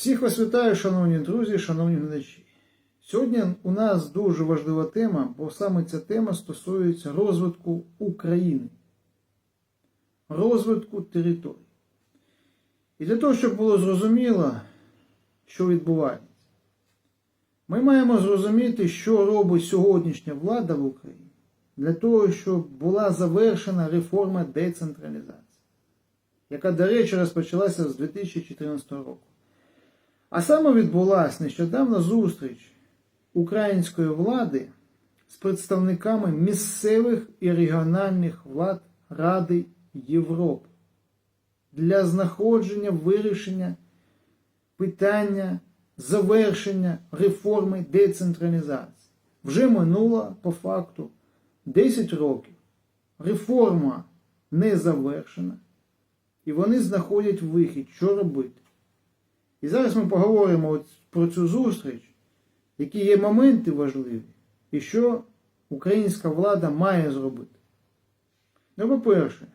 Всіх вас вітаю, шановні друзі, шановні глядачі. Сьогодні у нас дуже важлива тема, бо саме ця тема стосується розвитку України, розвитку територій. І для того, щоб було зрозуміло, що відбувається, ми маємо зрозуміти, що робить сьогоднішня влада в Україні для того, щоб була завершена реформа децентралізації, яка, до речі, розпочалася з 2014 року. А саме відбулася нещодавно зустріч української влади з представниками місцевих і регіональних влад Ради Європи для знаходження вирішення питання завершення реформи децентралізації. Вже минуло по факту 10 років. Реформа не завершена, і вони знаходять вихід, що робити. І зараз ми поговоримо про цю зустріч, які є моменти важливі, і що українська влада має зробити. Ну, по-перше,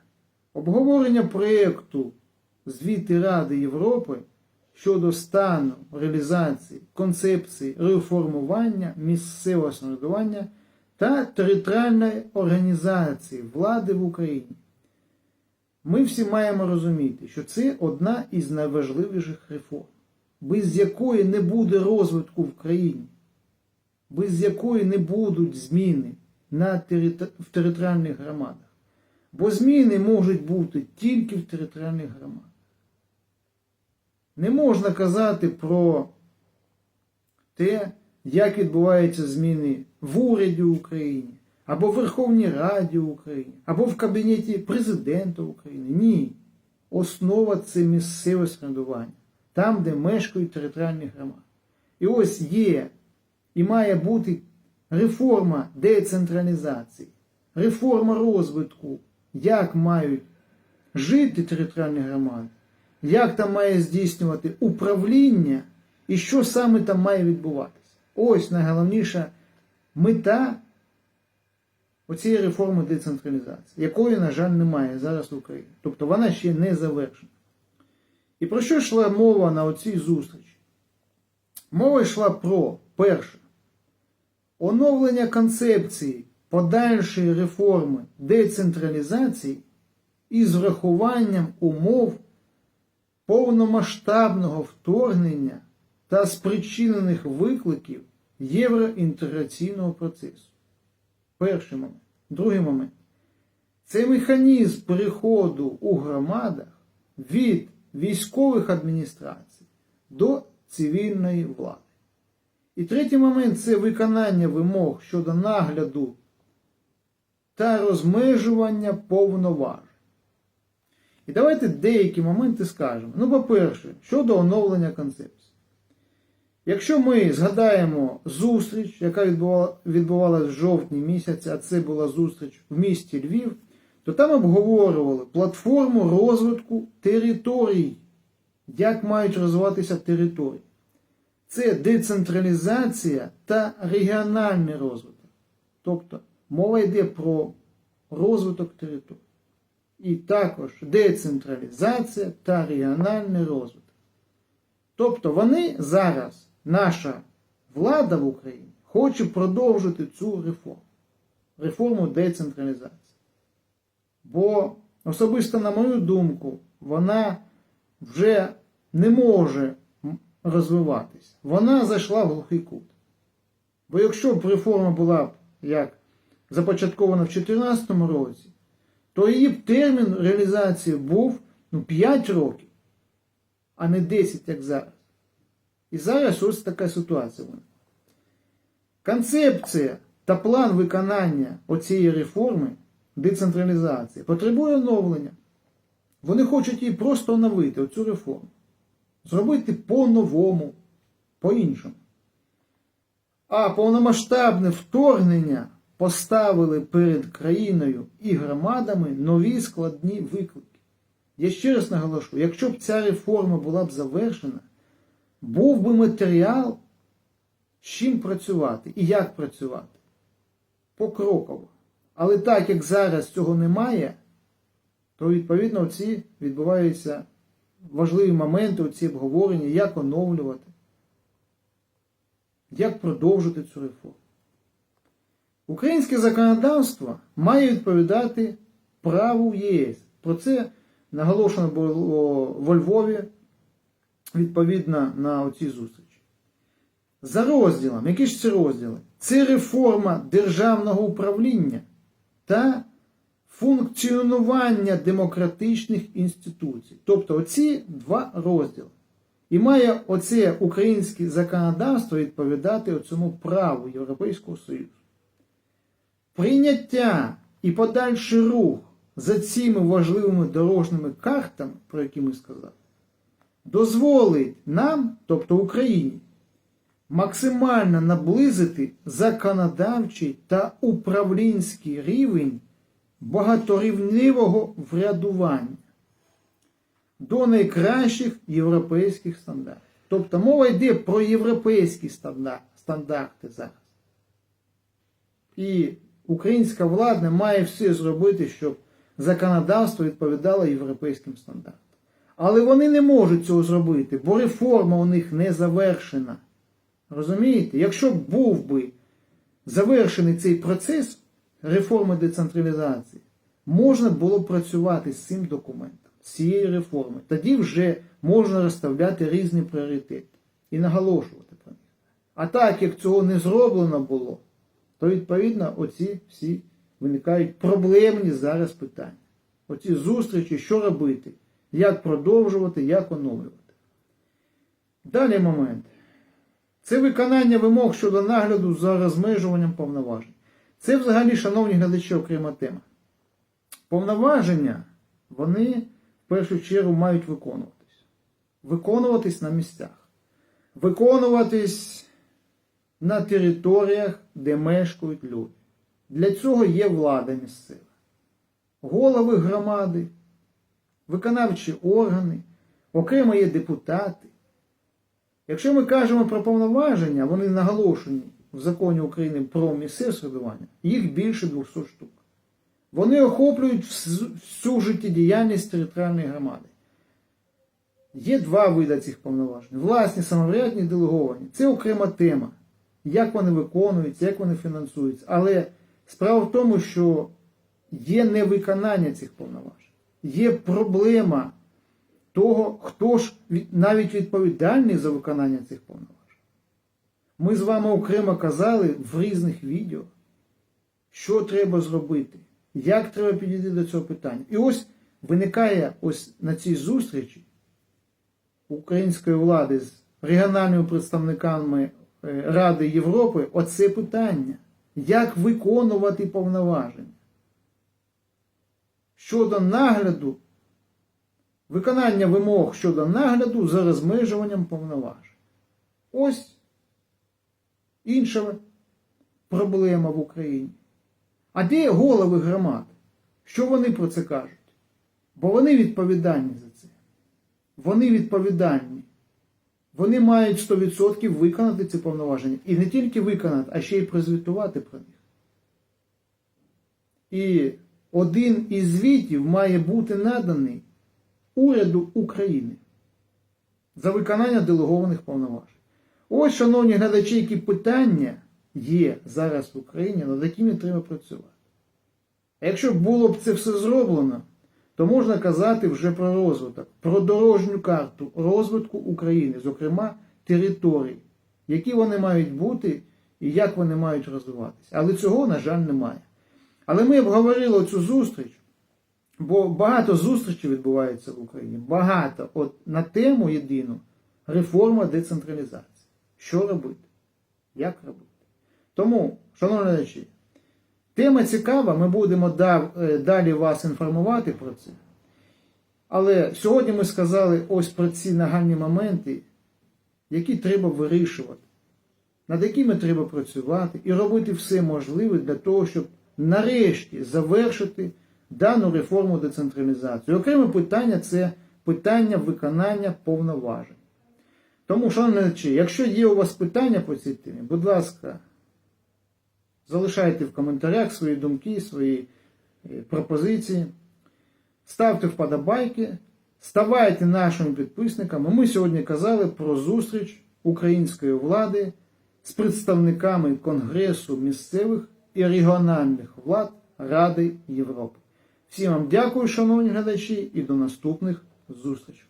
обговорення проєкту звіти Ради Європи щодо стану реалізації концепції реформування місцевого самоврядування та територіальної організації влади в Україні. Ми всі маємо розуміти, що це одна із найважливіших реформ, без якої не буде розвитку в країні, без якої не будуть зміни на територ... в територіальних громадах. Бо зміни можуть бути тільки в територіальних громадах. Не можна казати про те, як відбуваються зміни в уряді України, або в Верховній Раді України, або в Кабінеті Президента України. Ні. Основа це місцеве самоврядування, там, де мешкають територіальні громади. І ось є і має бути реформа децентралізації, реформа розвитку, як мають жити територіальні громади, як там має здійснювати управління і що саме там має відбуватися. Ось найголовніша мета оцієї реформи децентралізації, якої, на жаль, немає зараз в Україні. Тобто вона ще не завершена. І про що йшла мова на оцій зустрічі? Мова йшла про перше оновлення концепції подальшої реформи децентралізації із врахуванням умов повномасштабного вторгнення та спричинених викликів євроінтеграційного процесу. Перший момент. Другий момент. Це механізм переходу у громадах від військових адміністрацій до цивільної влади. І третій момент це виконання вимог щодо нагляду та розмежування повноважень. І давайте деякі моменти скажемо. Ну, по-перше, щодо оновлення концепції. Якщо ми згадаємо зустріч, яка відбувалася в жовтні місяці, а це була зустріч в місті Львів, то там обговорювали платформу розвитку територій, як мають розвиватися території. Це децентралізація та регіональний розвиток. Тобто мова йде про розвиток територій. І також децентралізація та регіональний розвиток. Тобто вони зараз, наша влада в Україні, хоче продовжити цю реформу, реформу децентралізації. Бо особисто, на мою думку, вона вже не може розвиватись. Вона зайшла в глухий кут. Бо якщо б реформа була б як започаткована в 2014 році, то її б термін реалізації був ну, 5 років, а не 10, як зараз. І зараз ось така ситуація. Концепція та план виконання оцієї реформи децентралізації потребує оновлення. Вони хочуть її просто оновити, оцю реформу. Зробити по-новому, по-іншому. А повномасштабне вторгнення поставили перед країною і громадами нові складні виклики. Я ще раз наголошую, якщо б ця реформа була б завершена, був би матеріал, з чим працювати і як працювати. Покроково. Але так як зараз цього немає, то відповідно ці відбуваються важливі моменти, оці обговорення, як оновлювати, як продовжити цю реформу. Українське законодавство має відповідати праву ЄС. Про це наголошено було во Львові відповідно на оцій зустрічі. За розділом, які ж це розділи? Це реформа державного управління та функціонування демократичних інституцій. Тобто оці два розділи. І має оце українське законодавство відповідати цьому праву Європейського Союзу. Прийняття і подальший рух за цими важливими дорожніми картами, про які ми сказали, дозволить нам, тобто Україні, максимально наблизити законодавчий та управлінський рівень багаторівневого врядування до найкращих європейських стандартів. Тобто мова йде про європейські стандарти зараз. І українська влада має все зробити, щоб законодавство відповідало європейським стандартам. Але вони не можуть цього зробити, бо реформа у них не завершена. Розумієте? Якщо б був би завершений цей процес реформи децентралізації, можна було б працювати з цим документом, з цією реформою. Тоді вже можна розставляти різні пріоритети і наголошувати про них. А так як цього не зроблено було, то відповідно оці всі виникають проблемні зараз питання. Оці зустрічі, що робити, як продовжувати, як оновлювати. Далі момент. Це виконання вимог щодо нагляду за розмежуванням повноважень. Це взагалі, шановні глядачі, окрема тема. Повноваження, вони в першу чергу мають виконуватись. Виконуватись на місцях. Виконуватись на територіях, де мешкають люди. Для цього є влада місцева. Голови громади, виконавчі органи, окремо є депутати. Якщо ми кажемо про повноваження, вони наголошені в законі України про місцеве самоврядування, їх більше 200 штук. Вони охоплюють всю життєдіяльність територіальної громади. Є два види цих повноважень: власні, самоврядні, делеговані. Це окрема тема. Як вони виконуються, як вони фінансуються. Але справа в тому, що є невиконання цих повноважень. Є проблема того, хто ж навіть відповідальний за виконання цих повноважень. Ми з вами окремо казали в різних відео, що треба зробити, як треба підійти до цього питання. І ось виникає ось на цій зустрічі української влади з регіональними представниками е, Ради Європи оце питання. Як виконувати повноваження? Щодо нагляду, виконання вимог щодо нагляду за розмежуванням повноважень. Ось інша проблема в Україні. А де голови громад? Що вони про це кажуть? Бо вони відповідальні за це. Вони відповідальні. Вони мають 100% виконати ці повноваження. І не тільки виконати, а ще й прозвітувати про них. І один із звітів має бути наданий уряду України за виконання делегованих повноважень. Ось, шановні глядачі, які питання є зараз в Україні, над якими треба працювати. Якщо було б це все зроблено, то можна казати вже про розвиток, про дорожню карту розвитку України, зокрема територій, які вони мають бути і як вони мають розвиватися. Але цього, на жаль, немає. Але ми обговорили цю зустріч, бо багато зустрічей відбувається в Україні. Багато от на тему єдину реформа децентралізації. Що робити? Як робити? Тому, шановні глядачі, тема цікава, ми будемо е, далі вас інформувати про це. Але сьогодні ми сказали ось про ці нагальні моменти, які треба вирішувати, над якими треба працювати і робити все можливе для того, щоб нарешті завершити дану реформу децентралізації. Окреме питання це питання виконання повноважень. Тому, шановні глядачі, якщо є у вас питання по цій темі, будь ласка, залишайте в коментарях свої думки, свої е, пропозиції, ставте вподобайки, Ставайте нашими підписниками. Ми сьогодні казали про зустріч української влади з представниками Конгресу місцевих і регіональних влад Ради Європи. Всім вам дякую, шановні глядачі, і до наступних зустрічей.